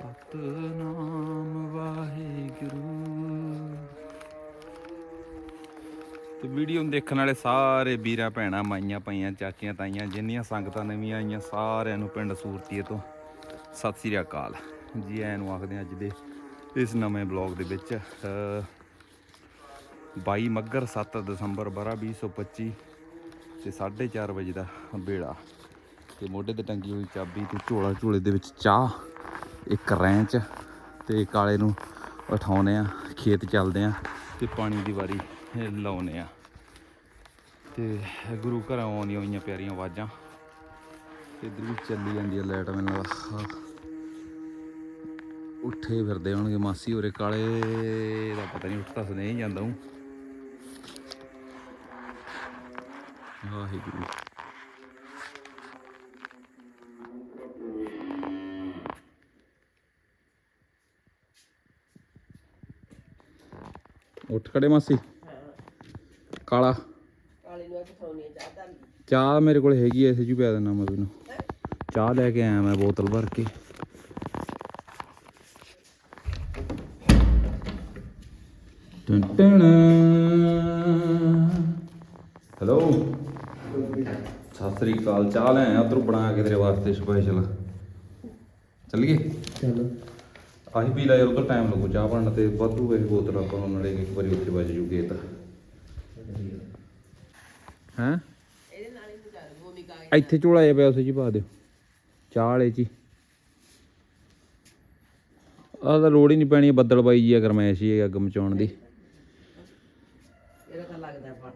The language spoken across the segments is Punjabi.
ਸਤਨਾਮ ਵਾਹਿਗੁਰੂ। ਤੇ ਵੀਡੀਓ ਨੂੰ ਦੇਖਣ ਵਾਲੇ ਸਾਰੇ ਵੀਰਾਂ ਭੈਣਾਂ ਮਾਈਆਂ ਪਾਈਆਂ ਚਾਚੀਆਂ ਤਾਈਆਂ ਜਿੰਨੀਆਂ ਸੰਗਤਾਂ ਨਵੀਆਂ ਆਈਆਂ ਸਾਰਿਆਂ ਨੂੰ ਪਿੰਡ ਸੂਰਤੀਏ ਤੋਂ ਸਤਿ ਸ੍ਰੀ ਅਕਾਲ। ਜੀ ਆਇਆਂ ਨੂੰ ਆਖਦੇ ਅੱਜ ਦੇ ਇਸ ਨਵੇਂ ਬਲੌਗ ਦੇ ਵਿੱਚ ਅਹ, 22 ਮੱਗਰ 7 ਦਸੰਬਰ ਬਰਾ 2025 ਤੇ 4:30 ਵਜੇ ਦਾ ਬੇੜਾ ਤੇ ਮੋਢੇ ਤੇ ਟੰਗੀ ਹੋਈ ਚਾਬੀ ਤੇ ਝੋਲਾ ਝੋਲੇ ਦੇ ਵਿੱਚ ਚਾਹ। ਇੱਕ ਰੈਂਚ ਤੇ ਕਾਲੇ ਨੂੰ ਉਠਾਉਨੇ ਆ, ਖੇਤ ਚੱਲਦੇ ਆ ਤੇ ਪਾਣੀ ਦੀ ਵਾਰੀ ਲਾਉਨੇ ਆ। ਤੇ ਗੁਰੂ ਘਰਾਂ ਆਉਂਦੀਆਂ ਹੋਈਆਂ ਪਿਆਰੀਆਂ ਆਵਾਜ਼ਾਂ। ਤੇ ਇੱਧਰ ਵੀ ਚੱਲੀ ਜਾਂਦੀ ਹੈ ਲਾਈਟ ਮੈਨੂੰ ਲੱਗਦਾ ਉੱਠੇ ਫਿਰਦੇ ਹੋਣਗੇ ਮਾਸੀ ਹੋਰੇ ਕਾਲੇ ਦਾ ਪਤਾ ਨਹੀਂ ਉੱਠਦਾ ਸੁਣਿਆ ਜਾਂਦਾ ਹੂੰ। ਵਾਹਿਗੁਰੂ। ਉੱਠ ਖੜੇ ਮਾਸੀ। ਕਾਲਾ। ਕਾਲੀ ਨੂੰ ਅੱਜ ਫੋਨੀ ਚਾਹ ਤਾਂ ਚਾਹ ਮੇਰੇ ਕੋਲ ਹੈਗੀ ਐ ਇਸੇ ਚ ਪਿਆ ਦੇਣਾ ਮੈਂ ਤੈਨੂੰ। ਚਾਹ ਲੈ ਕੇ ਆਇਆ ਮੈਂ ਬੋਤਲ ਭਰ ਕੇ। Ton ton. Hello. Sat Sri ਅਕਾਲ ਚਾਹ ਲੈ ਆਇਆ ਉਧਰੋਂ ਬਣਾ ਕੇ ਤੇਰੇ ਵਾਸਤੇ ਸਪੈਸ਼ਲ ਚੱਲੀਏ? ਚਲੋ। ਆਹੀ ਪੀ ਲੈ ਯਾਰ ਉਧਰ ਟਾਈਮ ਲੱਗੂ, ਚਾਹ ਬਣਨ ਤੇ ਵਾਧੂ ਇਹ ਬੋਤਲ ਆਪਾਂ ਨੂੰ ਨਾਲੇ ਇੱਕ ਵਾਰੀ ਉੱਥੇ ਵੱਜ ਜੂਗੇ ਤਾਂ ਹੈਂ? ਇਹਦੇ ਨਾਲ ਹੀ ਮਚਾ ਦੋ ਭੂਮਿਕਾ ਇੱਥੇ ਝੋਲਾ ਜਿਹਾ ਪਿਆ ਉਸੇ ਚ ਪਾ ਦਿਓ। ਚਾਹ ਵਾਲੇ ਜੀ ਆਹ ਤਾਂ ਲੋੜ ਹੀ ਨਹੀਂ ਪੈਣੀ, ਬੱਦਲ ਬਾਈ ਜੀ ਅਗਰ ਮੈਂ ਸੀ ਅੱਗ ਮਚਾਉਣ ਦੀ ਇਹਦਾ ਤਾਂ ਲੱਗਦਾ ਪਾਟ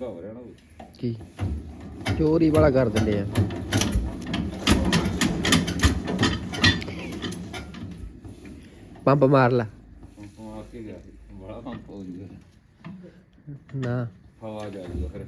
ਚੰਗਾ ਹੋ ਰਿਹਾ ਨਾ ਕੀ? ਚੋਰੀ ਵਾਲਾ ਕਰ ਦਿੰਦੇ ਆ। ਪੰਪ ਮਾਰ ਲਾ। ਆ ਕੇ ਗਿਆ ਬੜਾ ਪੰਪ ਹੋ ਜੂਗਾ ਨਾ। ਹਵਾ ਜਾ ਜੂਗਾ ਫਿਰ।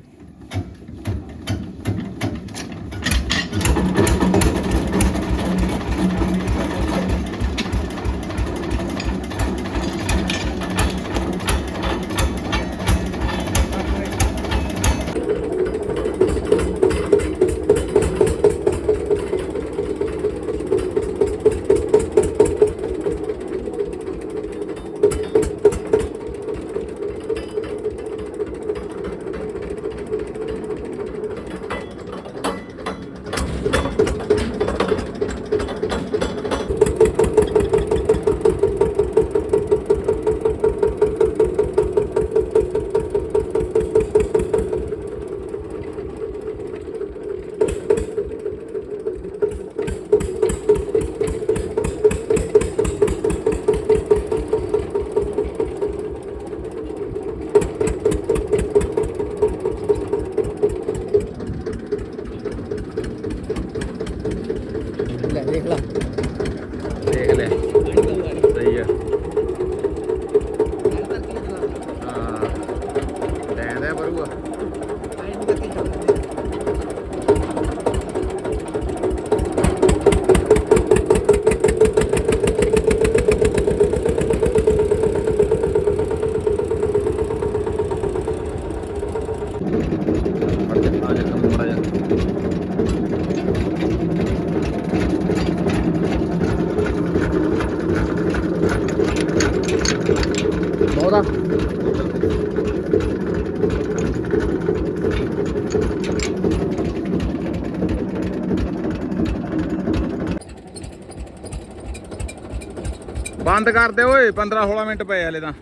ਬੰਦ ਕਰ ਦੇ ਓਏ 15 16 ਮਿੰਟ ਪਏ ਹਲੇ ਤਾਂ।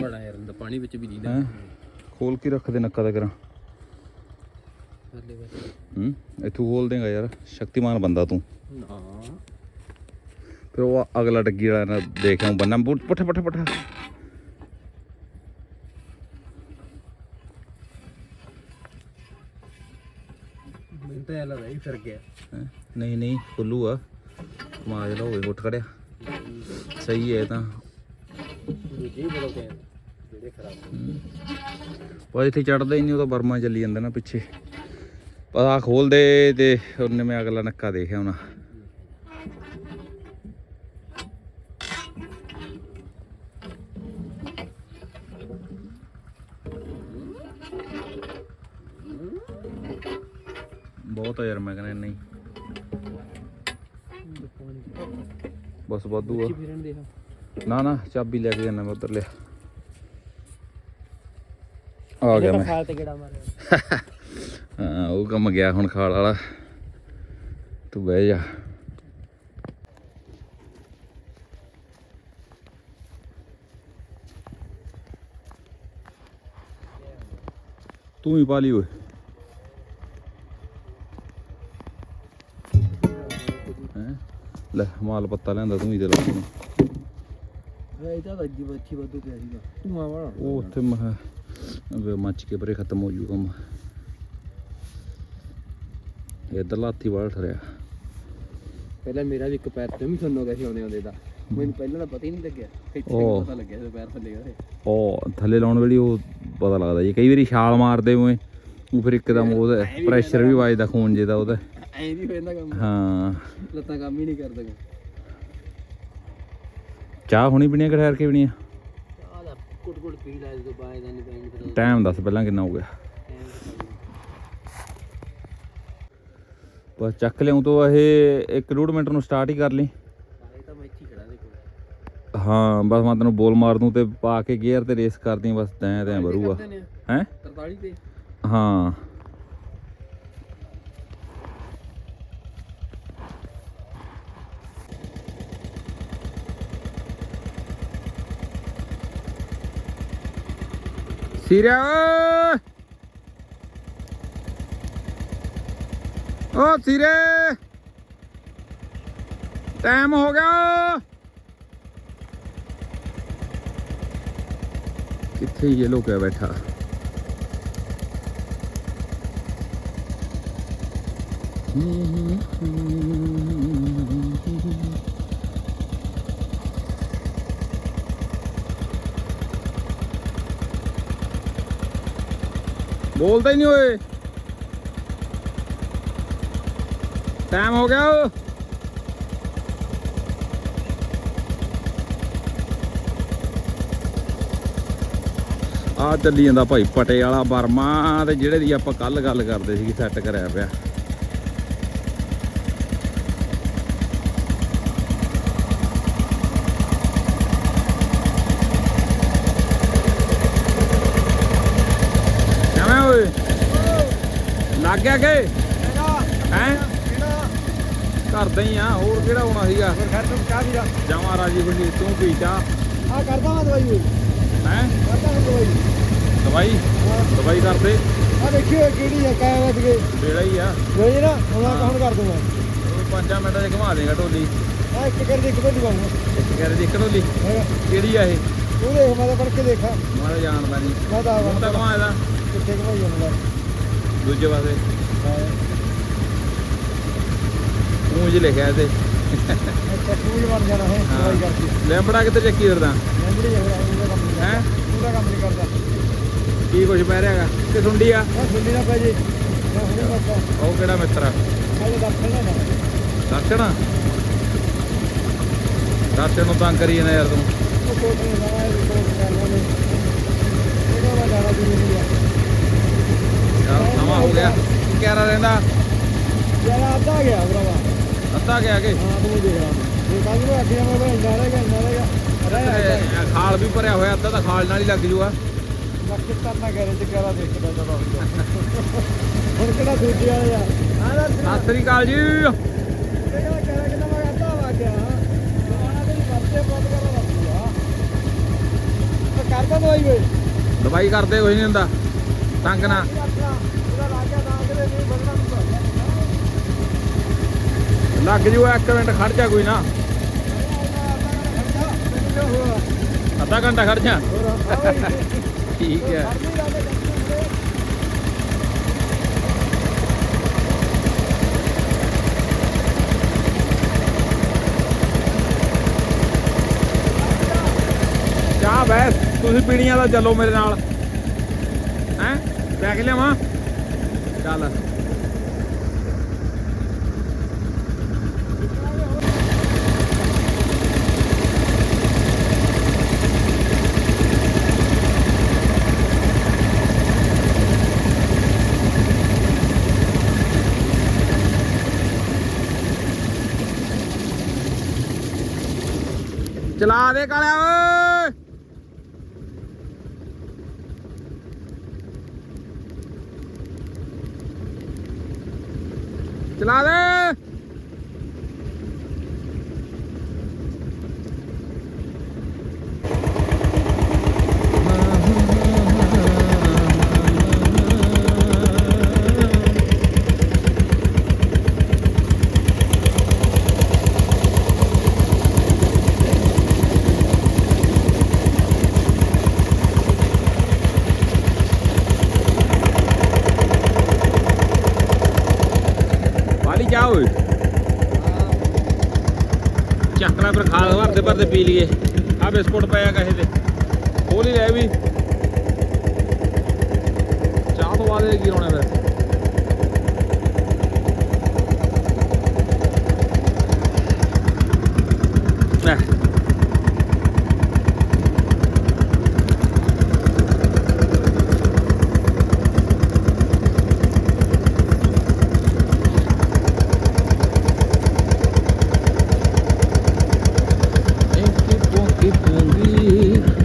ਬੜਾ ਯਾਰ ਅੰਦਰ ਪਾਣੀ ਵਿੱਚ ਵੀ ਦੀਦਾ ਖੋਲ ਕੇ ਰੱਖ ਦੇ ਨੱਕਾ ਦਾ ਕਰਾਂ ਹੂੰ ਇੱਥੋਂ ਖੋਲ ਦੇਗਾ ਯਾਰ ਸ਼ਕਤੀਮਾਨ ਬੰਦਾ ਤੂੰ। ਨਾ। ਫਿਰ ਉਹ ਅਗਲਾ ਡੱਗੀ ਵਾਲਾ ਦੇਖਿਆ ਬੰਨਾ ਪੁੱਠਾ ਪੁੱਠਾ ਪੁੱਠਾ। ਮੈਨੂੰ ਤਾਂ ਐ ਲੱਗਦਾ ਹੀ ਫਿਰ ਗਿਆ ਹੈਂ? ਨਹੀਂ ਨਹੀਂ ਖੁੱਲੂ ਆ। ਮਾਜ ਲਾ ਹੋਵੇ ਉੱਠ ਖੜਿਆ। ਸਹੀ ਹੈ ਇਹ ਤਾਂ। ਦੂਜੀ ਬੜੋ ਕੇ ਜਿਹੜੇ ਖਰਾਬ ਪਰ ਇੱਥੇ ਚੜਦਾ ਹੀ ਨਹੀਂ ਉਹ ਤਾਂ ਬਰਮਾ ਚੱਲੀ ਜਾਂਦਾ ਨਾ ਪਿੱਛੇ। ਪਤਾ ਖੋਲਦੇ ਤੇ ਉਹਨੇ ਮੈਂ ਅਗਲਾ ਨੱਕਾ ਦੇਖਿਆ ਹੁਣ। ਬਹੁਤ ਆ ਯਾਰ, ਮੈਂ ਕਹਿੰਦਾ ਨਹੀਂ ਬਸ ਵਾਧੂ ਆ। ਨਾ ਨਾ, ਚਾਬੀ ਲੈ ਕੇ ਜਾਣਾ ਮੈਂ ਉਧਰ, ਲਿਆ। ਆ ਗਿਆ ਮੈਂ। ਖਾਲ ਤੇ ਕਿਹੜਾ ਮਾਰਿਆ ਹਾਂ, ਉਹ ਕੰਮ ਗਿਆ ਹੁਣ ਖਾਲ ਵਾਲਾ। ਤੂੰ ਬਹਿ ਜਾ। ਤੂੰ ਹੀ ਪਾ ਲਈ ਓਏ। ਲੈ ਮਾਲ ਪੱਤਾ ਲੈਂਦਾ ਤੂੰ ਹੀ ਦੇ ਲਾ ਇਹ ਤਾਂ ਵੱਜੀ ਬੱਚੀ ਵੱਧੂ ਪਿਆ ਸੀਗਾ। ਤੂੰ ਆ ਵਾਲਾ। ਉਹ ਉੱਥੇ ਮੈਂ ਵੇ ਮੱਚ ਕੇ ਪਰੇ ਖਤਮ ਹੋ ਜੂ ਕੰਮ ਇਧਰ ਲਾਥੀ ਵਾਲ ਠਰਿਆ। ਪਹਿਲਾਂ ਮੇਰਾ ਵੀ ਇੱਕ ਪੈਰ ਤੇ ਵੀ ਸੁੰਨ ਹੋ ਗਿਆ ਸੀ ਆਉਂਦੇ ਆਉਂਦੇ ਦਾ। ਮੈਨੂੰ ਪਹਿਲਾਂ ਤਾਂ ਪਤਾ ਹੀ ਨਹੀਂ ਲੱਗਿਆ। ਇੱਥੇ ਉਹ। ਪਤਾ ਲੱਗਿਆ ਜਦੋਂ ਪੈਰ ਥੱਲੇ ਗਏ ਉਹ ਥੱਲੇ ਲਾਉਣ ਵੇਲੇ ਉਹ ਪਤਾ ਲੱਗਦਾ ਜੀ। ਕਈ ਵਾਰੀ ਛਾਲ ਮਾਰਦੇ ਹੋਏ ਉਹ ਫਿਰ ਇੱਕਦਮ ਉਹਦਾ ਪ੍ਰੈਸ਼ਰ ਵੀ ਵੱਜਦਾ ਖੂਨ ਜੇ ਦਾ ਉਹਦਾ। ਐਂ ਵੀ ਹੋ ਜਾਂਦਾ ਕੰਮ। ਹਾਂ। ਲੱਤਾਂ ਕੰਮ ਹੀ ਨਹੀਂ ਕਰਦੀਆਂ ਚਾਹ ਹੁਣੀ ਪੀਣੀ ਕਿ ਠਹਿਰ ਕੇ ਪੀਣੀ ਆ? ਆਹ ਦਾ ਕੁੱਟ ਕੁੱਟ ਪੀ ਲੈ ਜਦੋਂ ਬਾਏ ਦਾ ਨਹੀਂ ਪੈਣੀ ਫਿਰ। ਟਾਈਮ ਦੱਸ ਪਹਿਲਾਂ ਕਿੰਨਾ ਹੋ ਗਿਆ। ਬਸ ਚੱਕ ਲਿਆਉਂ ਤੋਂ ਇਹ 1 ਮਿੰਟ ਨੂੰ ਸਟਾਰਟ ਹੀ ਕਰ ਲਈ। ਹੀ ਬਸ ਮੈਂ ਤੈਨੂੰ ਬੋਲ ਮਾਰ ਦੂੰ ਤੇ ਪਾ ਕੇ ਗੇਅਰ ਤੇ ਰੇਸ ਕਰਦੀ ਬਸ ਤੈਂ ਤੈਂ ਬਰੂਗਾ ਹੈ? 43 ਤੇ? ਹਾਂ। ਸਿਰਿਆ ਓ ਸਿਰੇ ਟਾਈਮ ਹੋ ਗਿਆ ਕਿੱਥੇ ਇਹ ਲੋਕਿਆ ਬੈਠਾ ਬੋਲਦਾ ਹੀ ਨਹੀਂ ਓਏ। ਟਾਈਮ ਹੋ ਗਿਆ ਆ ਚੱਲੀ ਜਾਂਦਾ ਭਾਈ ਪਟੇ ਵਾਲਾ ਬਰਮਾ ਤੇ ਜਿਹੜੇ ਦੀ ਆਪਾਂ ਕੱਲ ਗੱਲ ਕਰਦੇ ਸੀ ਸੈੱਟ ਕਰਿਆ ਪਿਆ ਕਿਵੇਂ ਓਏ ਲੱਗ ਗਿਆ ਕਿ? ਹੈ? ਕਰਦਾ ਹੀ ਆ ਹੋਰ ਕਿਹੜਾ ਹੋਣਾ ਸੀਗਾ? ਫਿਰ ਖੈਰ ਤੂੰ ਚਾਹ ਵੀਰਾ ਜਾਵਾਂ ਰਾਜੀ ਬੰਦੀ ਤੂੰ ਪੀ ਚਾ ਆ ਕਰਦਾ ਮੈਂ ਦਵਾਈ ਹੋਈ ਹੈ? ਕਰਦਾ ਮੈਂ ਦਵਾਈ। ਦਵਾਈ? ਦਵਾਈ ਕਰਦੇ? ਆ ਦੇਖਿਓ ਕਿਹੜੀ ਹੈ ਕਾਇਆ ਵੱਜ ਗਏ। ਬੇੜਾ ਹੀ ਆ। ਨਹੀਂ ਨਾ ਹੁਣ ਆ ਕੌਣ ਕਰ ਦੂੰਗਾ। ਪੰਜਾਂ ਮਿੰਟਾਂ 'ਚ ਘੁਮਾ ਦੇਗਾ ਢੋਲੀ। ਆ ਇੱਕ ਕਰ ਦੇ ਇੱਕ ਤੋਂ ਦਵਾਉਂਗਾ ਇੱਕ ਦੇ ਇੱਕ ਢੋਲੀ। ਕਿਹੜੀ ਆ ਇਹ? ਤੂੰ ਦੇਖ ਮੈਂ ਤਾਂ ਪੜ ਕੇ ਦੇਖਾਂ। ਮੈਂ ਜਾਣਦਾ ਨਹੀਂ ਮੈਂ ਤਾਂ ਹੁਣ ਤਾਂ ਘੁਮਾ ਇਹਦਾ? ਕਿੱਥੇ ਘਮਾਈ ਜਾਂਦਾ। ਦੂਜੇ ਪਾਸੇ। ਤੂੰ ਜੀ ਲਿਖਿਆ ਤੇ ਤੂੰ ਹੀ ਬਣ ਜਾਣਾ ਹੈ। ਦਵਾਈ ਕਰਕੇ ਲੈਂਬੜਾ ਕਿੱਥੇ ਚੱਕੀ ਫਿਰਦਾ? ਨੰਦਰੀ ਹੈ ਉਹਦਾ ਕੰਮ ਨਹੀਂ ਹੈਂ? ਉਹਦਾ ਕੰਮ ਨਹੀਂ ਕਰਦਾ। ਕੀ ਕੁਛ ਪੈ ਰਿਹਾਗਾ ਕਿ ਸੁੰਡੀ ਆ? ਸੁਣੀ ਨਾ ਪੈ ਜੇ। ਉਹ ਕਿਹੜਾ ਮਿੱਤਰ ਆ? ਹਾਲੇ ਦੱਸ ਨਾ। ਤੰਗ ਕਰੀ ਜਾਂਦਾ ਯਾਰ ਤੂੰ। ਉਹ ਕੋਟ ਨੇ ਲਾਇਆ ਇਹ ਕੋਟ ਕਰਨਾ ਨੇ ਇਹਦਾ ਮੈਂ ਜਾਣਾ ਜ਼ਰੂਰੀ ਆ। ਗਿਆ। ਕੀ ਕਹਿ ਰਿਹਾ ਰਹਿੰਦਾ ਯਾਰ ਅੱਧਾ ਗਿਆ ਭਰਾਵਾ। ਅੱਧਾ ਗਿਆ ਕਿ? ਹਾਂ ਤੂੰ ਦੇਖ ਲਾ। ਇਹ ਕੱਲ ਨੂੰ ਅੱਗੇ ਮੈਂ ਭਾਈ ਨਾਲੇਗਾ ਨਾਲੇਗਾ ਰਹਿ ਇਹ ਖਾਲ ਵੀ ਭਰਿਆ ਹੋਇਆ ਅੱਧਾ ਤਾਂ ਖਾਲ ਨਾਲ ਹੀ ਲੱਗ ਜੂਗਾ। ਕਰਨਾ ਕਰੇ ਤੇ ਕਰਾ ਦੇਖਦਾ ਜਦੋਂ ਹੁਣ ਕਿਹੜਾ ਦੂਜੇ ਵਾਲੇ ਆ? ਦਾ ਸਤਿ ਸ੍ਰੀ ਅਕਾਲ ਜੀ। ਕਿਹੜਾ ਕਰਾ ਕਿੰਨਾ ਮੈਂ ਅੱਧਾ ਵਾ ਗਿਆ। ਜਵਾਨਾ ਦੇ ਬੱਚੇ ਬਹੁਤ ਕਰਾ ਲੱਗੀ ਆ। ਤੇ ਕਰਦਾ ਦਵਾਈ ਵੇ ਦਵਾਈ ਕਰਦੇ ਕੁਝ ਨਹੀਂ ਹੁੰਦਾ। ਤੰਗ ਨਾ ਇਹਦਾ ਰਾਜਾ ਦਾ ਨਹੀਂ ਬਦਲਣਾ ਨਹੀਂ ਲੱਗ ਜੂ, ਇੱਕ ਮਿੰਟ ਖੜ ਜਾ ਕੋਈ ਨਾ। ਅੱਧਾ ਘੰਟਾ ਖੜ ਜਾ। ਠੀਕ ਹੈ। ਚਾਹ ਬੈਸ ਤੁਸੀਂ ਪੀਣੀਆਂ ਦਾ ਚੱਲੋ ਮੇਰੇ ਨਾਲ। ਹੈਂ? ਲੈ ਲਿਆਵਾਂ? ਚੱਲ। ਚਲਾ ਦੇ ਕਾਲਿਆ ਓਏ। ਚਲਾ ਦੇ ਵਾਲੀ ਜਾ ਓਏ ਚੱਕ ਲੈ ਫਿਰ ਖਾ ਭਰਦੇ ਭਰਦੇ ਪੀ ਲਈਏ ਆ ਬਿਸਕੁਟ ਪਿਆ ਕਹੇ ਤੇ ਖੋਲ ਹੀ ਲੈ ਵੀ ਚਾਹ ਤੋਂ ਬਾਅਦ ਇਹ ਕੀ ਹੋਣਾ ਫਿਰ ਲੈ Em que bom que bom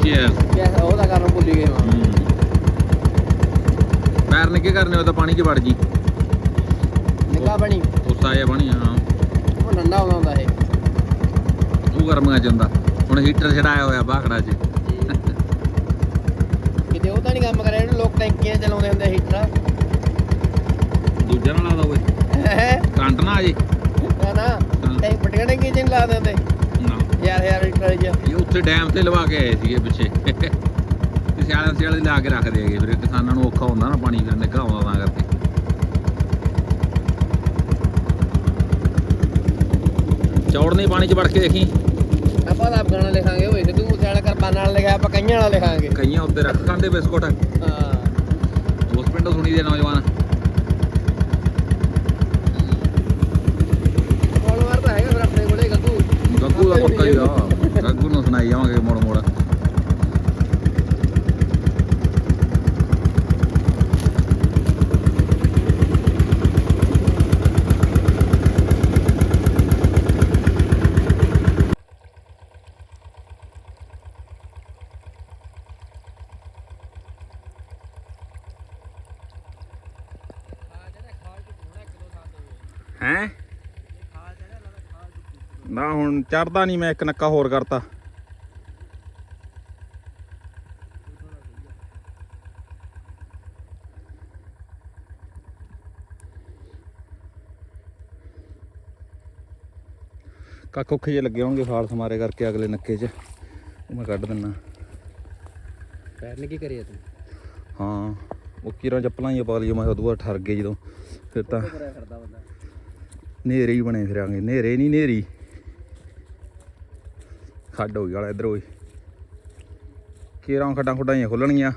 Cheers. ਕਿਆ ਉਹਦਾ ਕਰਨ ਭੁੱਲੀ ਗਏ ਮਾਂ ਨੇ ਕੀ ਕਰਨੇ ਉਹ ਤਾਂ ਪਾਣੀ 'ਚ ਵੜ ਜੀ ਨਿਕਾ ਬਣੀ ਉਸਾ ਜਿਹਾ ਬਣੀ ਹਾਂ। ਉਹ ਨੰਨਾ ਹੁੰਦਾ ਇਹ। ਉਹ ਗਰਮੀਆਂ 'ਚ ਹੁੰਦਾ ਹੁਣ ਹੀਟਰ ਛਡਾਇਆ ਹੋਇਆ ਬਾਖੜਾ 'ਚ। ਕਿਤੇ ਉਹ ਤਾਂ ਨਹੀਂ ਕੰਮ ਕਰਿਆ ਇਹਨੂੰ ਲੋਕ ਟੈਂਕੀਆਂ ਚਲਾਉਂਦੇ ਹੁੰਦੇ ਹੀਟਰ ਦੂਜਾ ਨਾਲ ਆਦਾ ਓਏ ਹੈ? ਕਰੰਟ ਨਾ ਆ ਜੇ। ਨਾ ਨਾ। ਟੈਂਕ ਪਟੀਆਂ ਟੈਂਕੀਆਂ ਚ ਨੀ ਲਾ ਦਿੰਦੇ। ਨਾ। ਯਾਰ ਯਾਰ ਹੀਟਰ ਚ। ਇਹ ਉੱਥੇ ਡੈਮ ਤੇ ਲਵਾ ਕੇ ਆਏ ਸੀਗੇ ਪਿੱਛੇ। ਸਿਆਲਾਂ ਸਿਆਲੇ ਲਾ ਕੇ ਰੱਖਦੇ ਹੈਗੇ ਫਿਰ ਕਿਸਾਨਾਂ ਨੂੰ ਔਖਾ ਹੁੰਦਾ ਨਾ ਪਾਣੀ ਫਿਰ ਨਿੱਘਾ ਆਉਂਦਾ ਤਾਂ ਕਰਕੇ। ਚੌੜ ਨਹੀਂ ਪਾਣੀ 'ਚ ਵੜ ਕੇ ਦੇਖੀ। ਆਪਾਂ ਤਾਂ ਗਾਣਾ ਲਿਖਾਂਗੇ ਓਏ ਤੇ ਤੂੰ ਸਿਆਣਾ ਕਰਪਾਨ ਨਾਲ ਲਿਖਿਆ ਆਪਾਂ ਕਈਆਂ ਨਾਲ ਲਿਖਾਂਗੇ। ਕਈਆਂ ਉੱਤੇ ਰੱਖ ਖਾਂਦੇ ਬਿਸਕੁਟ। ਹਾਂ। ਉਸ ਪਿੰਡੋਂ ਸੁਣੀ ਦੇ ਨੌਜਵਾਨ। ਕੋਲ ਵਾਰ ਤਾਂ ਹੈਗਾ ਫਿਰ ਆਪਣੇ ਕੋਲੇ ਗੱਗੂ। ਗੱਗੂ ਦਾ ਪੱਕਾ ਹੀ ਆ ਗੱਗੂ ਨੂੰ ਸੁਣਾਈ ਜਾਵਾਂਗੇ ਮੋੜ ਮੋੜ। ਹੈਂ? ਨਾ ਹੁਣ ਚੜਦਾ ਨਹੀਂ ਮੈਂ ਇੱਕ ਨੱਕਾ ਹੋਰ ਕਰਤਾ। ਕੱਖ ਜੇ ਲੱਗੇ ਹੋਣਗੇ ਫਾਲਸ ਮਾਰੇ ਕਰਕੇ ਅਗਲੇ ਨੱਕੇ 'ਚ। ਉਹ ਮੈਂ ਕੱਢ ਦਿੰਨਾ। ਪੈਰ ਨੇ ਕੀ ਕਰਿਆ ਤੂੰ? ਹਾਂ ਉਹ ਕੀਰਾਂ ਚੱਪਲਾਂ ਹੀ ਪਾ ਲਈ ਮੈਂ ਉਦੋਂ ਬਾਅਦ ਠਰ ਗਏ ਜਦੋਂ। ਫਿਰ ਤਾਂ ਨੇਰੇ ਹੀ ਬਣੇ ਫਿਰਾਂਗੇ ਨੇਰੇ ਨਹੀਂ ਨੇਰੀ ਖੱਡ ਹੋ ਗਈ ਵਾਲਾ ਇਧਰ ਹੋਈ ਕੇਰਾਂ ਖੱਡਾਂ ਖੁੱਡਾਂ ਹੀ ਖੁੱਲਣਗੀਆਂ।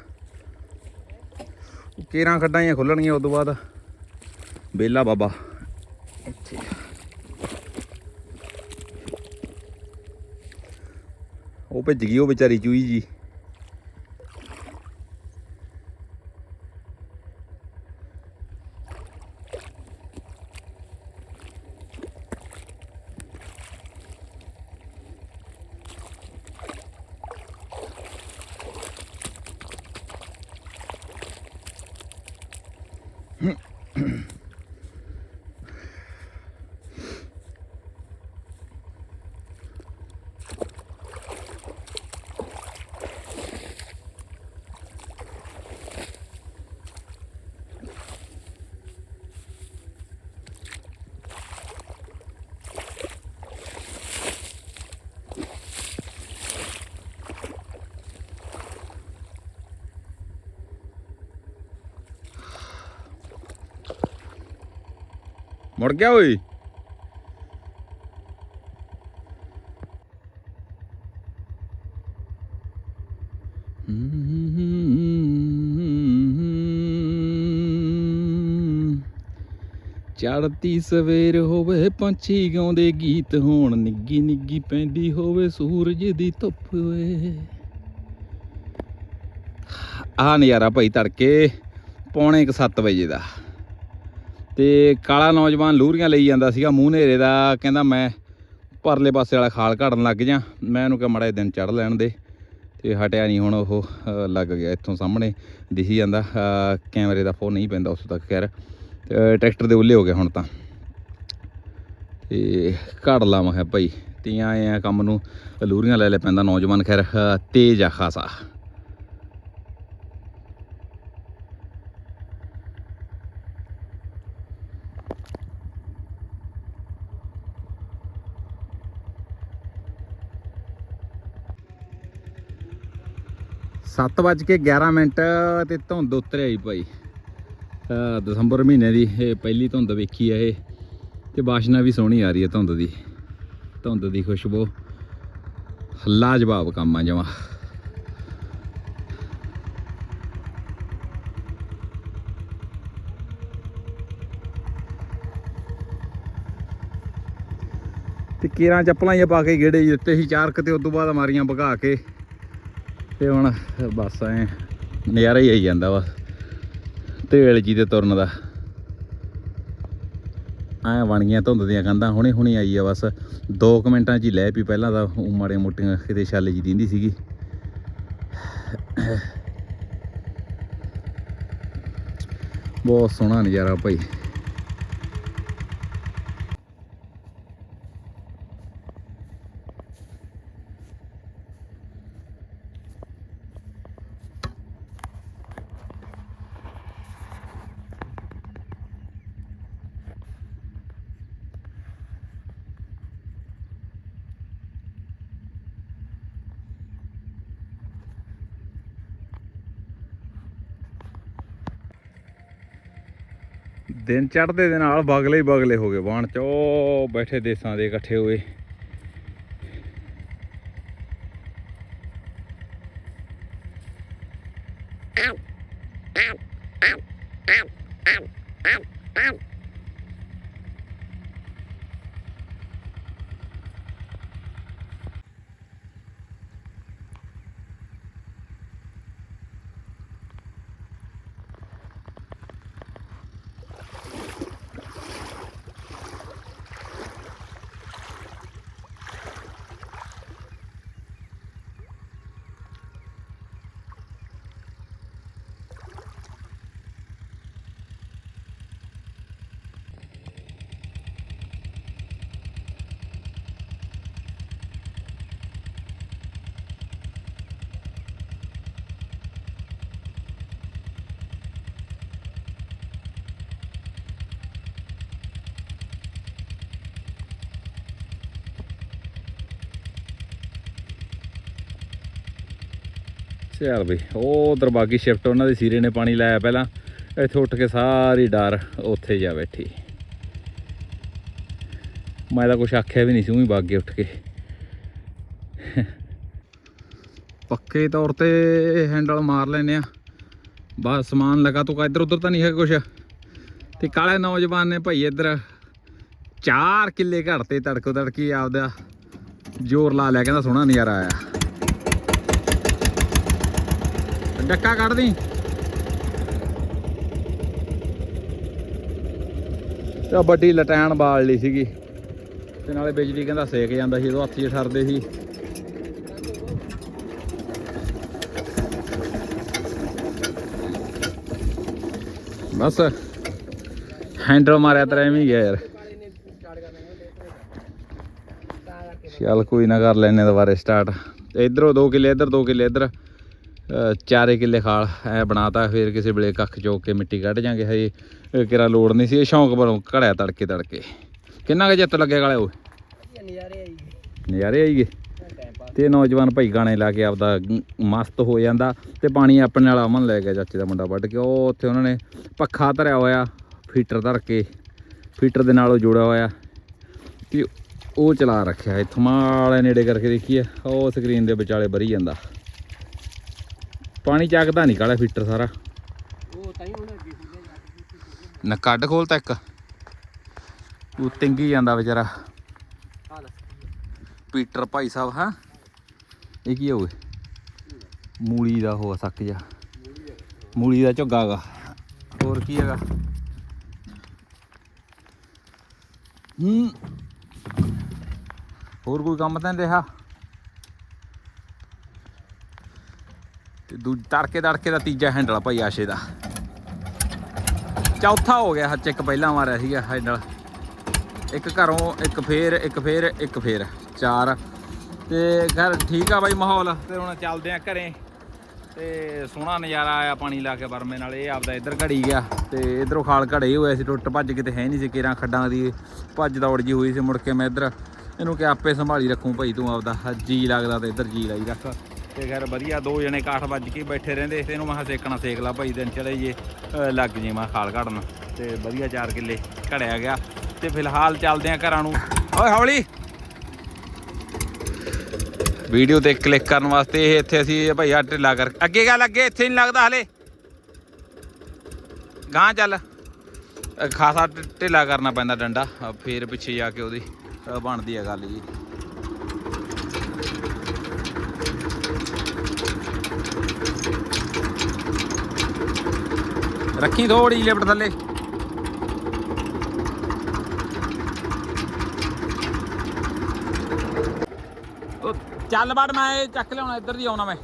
ਕੇਰਾਂ ਖੱਡਾਂ ਹੀ ਖੁੱਲਣਗੀਆਂ ਤੋਂ ਬਾਅਦ। ਬੇਲਾ ਬਾਬਾ। ਇੱਥੇ। ਉਹ ਭੱਜ ਗਈ, ਉਹ ਵਿਚਾਰੀ ਚੂਈ ਜੀ। ਮੁੜ ਗਿਆ ਓਏ। ਚੜਤੀ ਸਵੇਰ ਹੋਵੇ, ਪੰਛੀ ਗਾਉਂਦੇ ਗੀਤ ਹੋਣ, ਨਿੱਗੀ ਨਿੱਗੀ ਪੈਂਦੀ ਹੋਵੇ, ਸੂਰਜ ਦੀ ਧੁੱਪ ਓਏ। ਆਹ ਨਜ਼ਾਰਾ ਭਾਈ ਤੜਕੇ, ਪੌਣੇ 7 ਵਜੇ ਦਾ। ਤੇ ਕਾਲਾ ਨੌਜਵਾਨ ਲੂਰੀਆਂ ਲਈ ਜਾਂਦਾ ਸੀਗਾ, ਮੂੰਹ ਨੇਰੇ ਦਾ, ਕਹਿੰਦਾ ਮੈਂ ਪਰਲੇ ਪਾਸੇ ਵਾਲਾ ਖਾਲ ਘੜਨ ਲੱਗ ਜਾਂ। ਮੈਂ ਉਹਨੂੰ ਕਿਹਾ, ਮੜਾ ਦਿਨ ਚੜ ਲੈਣ ਦੇ। ਤੇ ਹਟਿਆ ਨਹੀਂ, ਹੁਣ ਉਹ ਲੱਗ ਗਿਆ ਇੱਥੋਂ ਸਾਹਮਣੇ ਦਿਖੀ ਜਾਂਦਾ। ਕੈਮਰੇ ਦਾ ਫੋਨ ਨਹੀਂ ਪੈਂਦਾ ਉਸ ਤੱਕ, ਖੈਰ। ਤੇ ਟਰੈਕਟਰ ਦੇ ਉੱਲੇ ਹੋ ਗਿਆ ਹੁਣ ਤਾਂ। ਤੇ ਘੜ ਲਾ ਮੈਂ ਭਾਈ। ਤੀਆਂ ਆਏ ਆ ਕੰਮ ਨੂੰ, ਲੂਰੀਆਂ ਲੈ ਲੈ ਪੈਂਦਾ ਨੌਜਵਾਨ, ਖੈਰ ਤੇਜ਼ ਆ ਖਾਸਾ। ਸੱਤ ਵੱਜ ਕੇ 11 ਮਿੰਟ ਤੇ ਧੁੰਦ ਉਤਰ ਆਈ ਭਾਈ। ਦਸੰਬਰ ਮਹੀਨੇ ਦੀ ਇਹ ਪਹਿਲੀ ਧੁੰਦ ਵੇਖੀ ਆ ਇਹ ਤੇ ਬਾਸ਼ਨਾ ਵੀ ਸੋਹਣੀ ਆ ਰਹੀ ਹੈ ਧੁੰਦ ਦੀ। ਧੁੰਦ ਦੀ ਖੁਸ਼ਬੂ। ਹੱਲਾ ਜਵਾਬ ਕੰਮ ਆ ਜਮਾ। ਤੇ ਕੇਰਾਂ ਚੱਪਲਾਂ ਹੀ ਪਾ ਕੇ ਗੇੜੇ ਦਿੱਤੇ ਸੀ, ਚਾਰਕ ਕਿਤੇ ਉਸ ਤੋਂ ਬਾਅਦ ਮਾਰੀਆਂ ਭਗਾ ਕੇ। ਤੇ ਹੁਣ ਬਸ ਐ ਨਜ਼ਾਰਾ ਹੀ ਆਈ ਜਾਂਦਾ ਵਾ ਤੇਲ ਜੀ ਤੇ ਤੁਰਨ ਦਾ। ਐ ਬਣ ਗਈਆਂ ਧੁੰਦ ਦੀਆਂ ਕੰਧਾਂ ਹੁਣੇ ਹੁਣੇ ਆਈ ਆ ਬਸ। 2 ਮਿੰਟਾਂ 'ਚ ਹੀ ਲੈ ਪਈ ਪਹਿਲਾਂ ਤਾਂ ਉਹ ਮਾੜੇ ਮੋਟੀਆਂ ਕਿਤੇ ਛੱਲ ਜੀ ਦਿੰਦੀ ਸੀਗੀ। ਬਹੁਤ ਸੋਹਣਾ ਨਜ਼ਾਰਾ ਭਾਈ। ਦਿਨ ਚੜ੍ਹਦੇ ਦੇ ਨਾਲ ਬਗਲੇ ਹੀ ਬਗਲੇ ਹੋ ਗਏ ਵਾਣ ਚੋ। ਬੈਠੇ ਦੇਸਾਂ ਦੇ ਇਕੱਠੇ ਹੋਏ। ਚੱਲ ਬਈ। ਉਹ ਦਰਬਾਗੀ ਸ਼ਿਫਟ ਉਹਨਾਂ ਦੇ ਸੀਰੇ ਨੇ ਪਾਣੀ ਲਾਇਆ ਪਹਿਲਾਂ। ਇੱਥੇ ਉੱਠ ਕੇ ਸਾਰੀ ਡਰ ਉੱਥੇ ਜਾ ਬੈਠੀ। ਮੈਂ ਤਾਂ ਕੁਛ ਆਖਿਆ ਵੀ ਨਹੀਂ ਸੀ, ਉਹੀ ਬਾਗੇ ਉੱਠ ਕੇ। ਪੱਕੇ ਤੌਰ ਤੇ ਹੈਂਡਲ ਮਾਰ ਲੈਨੇ ਆ। ਬਸ ਸਮਾਨ ਲਗਾ ਤੂੰ ਇੱਧਰ ਉੱਧਰ ਤਾਂ ਨਹੀਂ ਹੈ ਕੁਛ। ਤੇ ਕਾਲੇ ਨੌਜਵਾਨ ਨੇ ਭਾਈ ਇੱਧਰ 4 ਕਿੱਲੇ ਘੜਤੇ ਤੜਕੋ ਤੜਕੀ ਆਪਦਾ ਜ਼ੋਰ ਲਾ ਲਿਆ, ਕਹਿੰਦਾ ਸੋਹਣਾ ਨਜ਼ਾਰਾ ਆਇਆ। ਡੱਕਾ ਕੱਢ ਦੀ। ਤੇ ਵੱਡੀ ਲਟੈਣ ਬਾਲ ਲਈ ਸੀਗੀ। ਤੇ ਨਾਲੇ ਬਿਜਲੀ ਕਹਿੰਦਾ ਸੇਕ ਜਾਂਦਾ ਸੀ, ਉਦੋਂ ਹੱਥ 'ਚ ਠਰਦੇ ਸੀ। ਬਸ। ਹੈਂਡਲ ਮਾਰਿਆ ਤੇਰਾ ਐਵੇਂ ਗਿਆ ਯਾਰ। ਚੱਲ ਕੋਈ ਨਾ ਕਰ ਲੈਨੇ ਦੁਬਾਰੇ ਸਟਾਰਟ ਇਧਰੋਂ 2 ਕਿੱਲੇ, ਇਧਰ 2 ਕਿੱਲੇ, ਇਧਰ। ਚਾਰੇ ਕਿੱਲੇ ਖਾਲ ਐ ਬਣਾਤਾ ਫਿਰ ਕਿਸੇ ਵੇਲੇ ਕੱਖ ਚੋਕ ਕੇ ਮਿੱਟੀ ਕੱਢ ਜਾਾਂਗੇ ਹਜੇ ਕਿਰਾ ਲੋੜ ਨਹੀਂ ਸੀ ਇਹ ਸ਼ੌਂਕ ਬਰੋਂ ਘੜਿਆ ਤੜਕੇ ਤੜਕੇ। ਕਿੰਨਾ ਕੁ ਜਿੱਤ ਲੱਗੇ ਕਾਲੇ ਉਹ ਨਜ਼ਾਰੇ ਆਈ ਨਜ਼ਾਰੇ ਆਈਗੇ ਤੇ ਨੌਜਵਾਨ ਭਾਈ ਗਾਣੇ ਲਾ ਕੇ ਆਪਦਾ ਮਸਤ ਹੋ ਜਾਂਦਾ ਤੇ ਪਾਣੀ ਆਪਣੇ ਨਾਲ ਅਮਨ ਲੈ ਗਿਆ ਚਾਚੇ ਦਾ ਮੁੰਡਾ ਵੱਢ ਕੇ ਉਹ ਉੱਥੇ ਉਹਨਾਂ ਨੇ ਪੱਖਾ ਧਰਿਆ ਹੋਇਆ ਫੀਟਰ ਧਰ ਕੇ ਫੀਟਰ ਦੇ ਨਾਲ ਉਹ ਜੋੜਿਆ ਹੋਇਆ ਤੇ ਉਹ ਚਲਾ ਰੱਖਿਆ ਇੱਥੋਂ ਮਾਲੇ ਨੇੜੇ ਕਰਕੇ ਦੇਖੀਏ ਉਹ ਸਕਰੀਨ ਦੇ ਵਿਚਾਲੇ ਭਰੀ ਜਾਂਦਾ। ਪਾਣੀ ਚੱਕਦਾ ਨਹੀਂ, ਕਾਲਾ ਫੀਟਰ ਸਾਰਾ। ਉਹ ਤਾਂ ਹੀ ਹੁਣ ਅੱਗੇ ਨਾ ਕੱਢ ਖੋਲ ਤਾਂ ਇੱਕ। ਉਹ ਤਿੰਗੀ ਜਾਂਦਾ ਵਿਚਾਰਾ। ਪੀਟਰ ਭਾਈ ਸਾਹਿਬ, ਹਾਂ? ਇਹ ਕੀ ਹੋਵੇ? ਮੂਲੀ ਦਾ ਹੋ ਸੱਕ ਜਾ ਮੂਲੀ ਦਾ ਝੁੱਗਾ ਗਾ। ਹੋਰ ਕੀ ਹੈਗਾ? ਹੂੰ। ਹੋਰ ਕੋਈ ਕੰਮ ਤਾਂ ਨਹੀਂ ਰਿਹਾ ਤੇ ਦੂ, ਤੜਕੇ ਤੜਕੇ ਦਾ ਤੀਜਾ ਹੈਂਡਲ ਆ ਭਾਈ ਆਸ਼ੇ ਦਾ। ਚੌਥਾ ਹੋ ਗਿਆ ਹੱਚ ਇੱਕ ਪਹਿਲਾਂ ਮਾਰਿਆ ਸੀਗਾ ਹੈਂਡਲ ਇੱਕ ਘਰੋਂ, ਇੱਕ ਫੇਰ ਇੱਕ ਫੇਰ ਇੱਕ ਫੇਰ। ਚਾਰ। ਤੇ ਘਰ ਠੀਕ ਆ ਬਾਈ ਮਾਹੌਲ। ਤੇ ਹੁਣ ਚੱਲਦੇ ਆ ਘਰੇ। ਤੇ ਸੋਹਣਾ ਨਜ਼ਾਰਾ ਆਇਆ ਪਾਣੀ ਲਾ ਕੇ ਬਰਮੇ ਨਾਲ। ਇਹ ਆਪਦਾ ਇੱਧਰ ਘੜੀ ਗਿਆ। ਤੇ ਇਧਰੋਂ ਖਾਲ ਘੜੇ ਹੋਇਆ ਸੀ ਟੁੱਟ ਭੱਜ ਕਿਤੇ ਹੈ ਨਹੀਂ ਸੀ ਕੇਰਾਂ ਖੱਡਾਂ ਦੀ। ਭੱਜ ਦੌੜ ਜੀ ਹੋਈ ਸੀ ਮੁੜ ਕੇ ਮੈਂ ਇੱਧਰ। ਇਹਨੂੰ ਕਿ ਆਪੇ ਸੰਭਾਲੀ ਰੱਖੂ ਭਾਈ ਤੂੰ ਆਪਦਾ। ਜੀ ਲੱਗਦਾ ਤੇ ਇੱਧਰ ਜੀ ਲਾਈ ਰੱਖ। ਤੇ ਖੈਰ ਵਧੀਆ, ਦੋ ਜਣੇ ਕਾਠ ਵੱਜ ਕੇ ਬੈਠੇ ਰਹਿੰਦੇ, ਤੇ ਇਹਨੂੰ ਮੈਂ ਕਿਹਾ ਸੇਕਣਾ ਸੇਕ ਲਾ ਭਾਈ, ਦਿਨ ਚਲੇ ਜੇ ਲੱਗ ਜੇ ਮੈਂ ਖਾਲ ਘੜਨ। ਤੇ ਵਧੀਆ 4 ਕਿੱਲੇ ਘੜਿਆ ਗਿਆ। ਤੇ ਫਿਲਹਾਲ ਚੱਲਦੇ ਆ ਘਰਾਂ ਨੂੰ। ਓਏ ਹੌਲੀ! ਵੀਡੀਓ ਤੇ ਕਲਿੱਕ ਕਰਨ ਵਾਸਤੇ ਇਹ ਇੱਥੇ ਅਸੀਂ ਭਾਈ ਆ ਢਿੱਲਾ ਕਰ, ਅੱਗੇ ਗੱਲ ਅੱਗੇ, ਇੱਥੇ ਨਹੀਂ ਲੱਗਦਾ ਹਲੇ। ਗਾਂ ਚੱਲ। ਖਾਸਾ ਢਿੱਲਾ ਕਰਨਾ ਪੈਂਦਾ ਡੰਡਾ। ਫੇਰ ਪਿੱਛੇ ਜਾ ਕੇ ਉਹਦੀ ਬਣਦੀ ਹੈ ਗੱਲ ਜੀ। ਰੱਖੀ ਥੋੜੀ ਲਿਫਟ ਥੱਲੇ। ਚੱਲ ਵੜ ਮੈਂ ਇਹ ਚੱਕ ਲਿਆਉਣਾ, ਇੱਧਰ ਦੀ ਆਉਣਾ ਮੈਂ।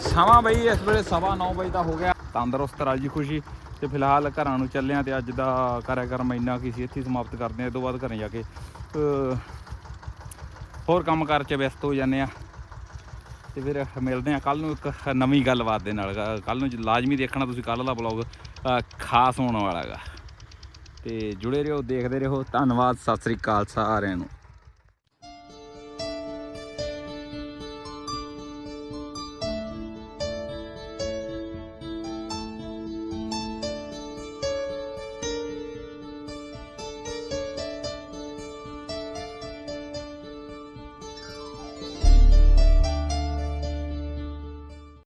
ਸਮਾਂ ਬਈ, ਇਸ ਵੇਲੇ ਸਵਾ 9 ਵਜੇ ਦਾ ਹੋ ਗਿਆ। ਤੰਦਰੁਸਤ ਰਾਜੀ ਖੁਸ਼ੀ। ਤੇ ਫਿਲਹਾਲ ਘਰਾਂ ਨੂੰ ਚੱਲਿਆ ਆਂ ਤੇ ਅੱਜ ਦਾ ਕਾਰਿਆਕਰਮ ਇੰਨਾ ਕੀ ਸੀ, ਇੱਥੇ ਸਮਾਪਤ ਕਰਦੇ ਆਂ ਇਹ ਤੋਂ ਬਾਅਦ ਘਰੇ ਜਾ ਕੇ ਹੋਰ ਕੰਮ ਕਾਰ 'ਚ ਵਿਅਸਤ ਹੋ ਜਾਂਦੇ ਆ। ਤੇ ਫਿਰ ਮਿਲਦੇ ਆ ਕੱਲ ਨੂੰ ਇੱਕ ਨਵੀਂ ਗੱਲਬਾਤ ਦੇ ਨਾਲ। ਕੱਲ ਨੂੰ ਲਾਜ਼ਮੀ ਦੇਖਣਾ ਤੁਸੀਂ ਕੱਲ ਦਾ ਬਲੌਗ ਖਾਸ ਹੋਣ ਵਾਲਾ ਹੈਗਾ। ਤੇ ਜੁੜੇ ਰਹੋ, ਦੇਖਦੇ ਰਹੋ। ਧੰਨਵਾਦ, ਸਤਿ ਸ੍ਰੀ ਅਕਾਲ ਸਾਰਿਆਂ ਨੂੰ।